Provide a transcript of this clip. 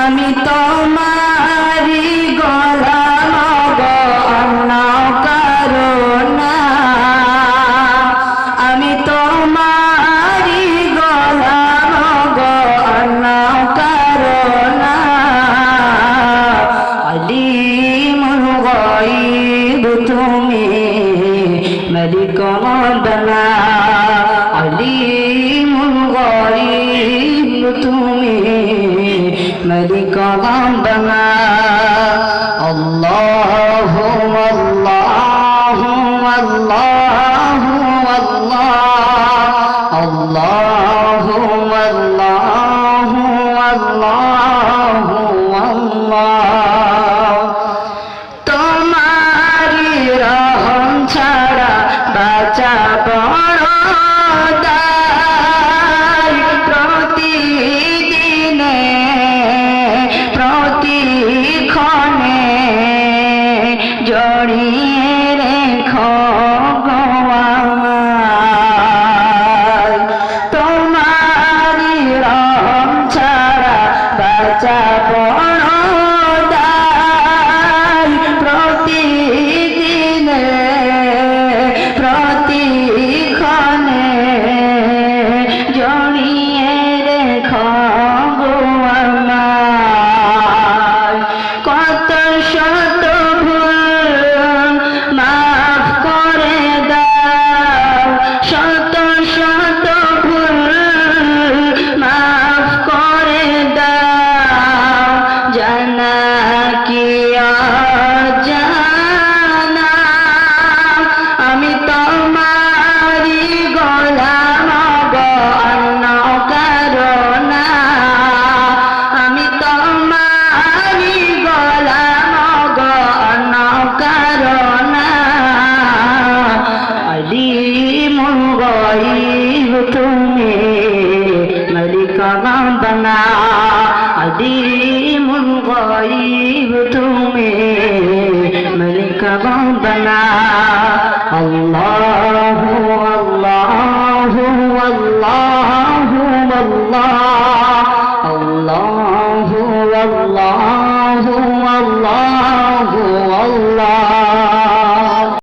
আমি তোমারি গোলাম গো অন্য করুণা। আমি তোমারি গোলাম গো অন্য করুণা। আলিমুল গায়ব তুমি, মালিক রব্বানা মালিক রব্বানা আল্লাহু আল্লাহু আল্লাহু আল্লাহ। আল্লাহু আল্লাহু আল্লাহু আল্লাহ। তোমারি রহম ছাড়া বাঁচা বড় سمعنا عليم الغيب تومي ملك ربنا الله الله الله الله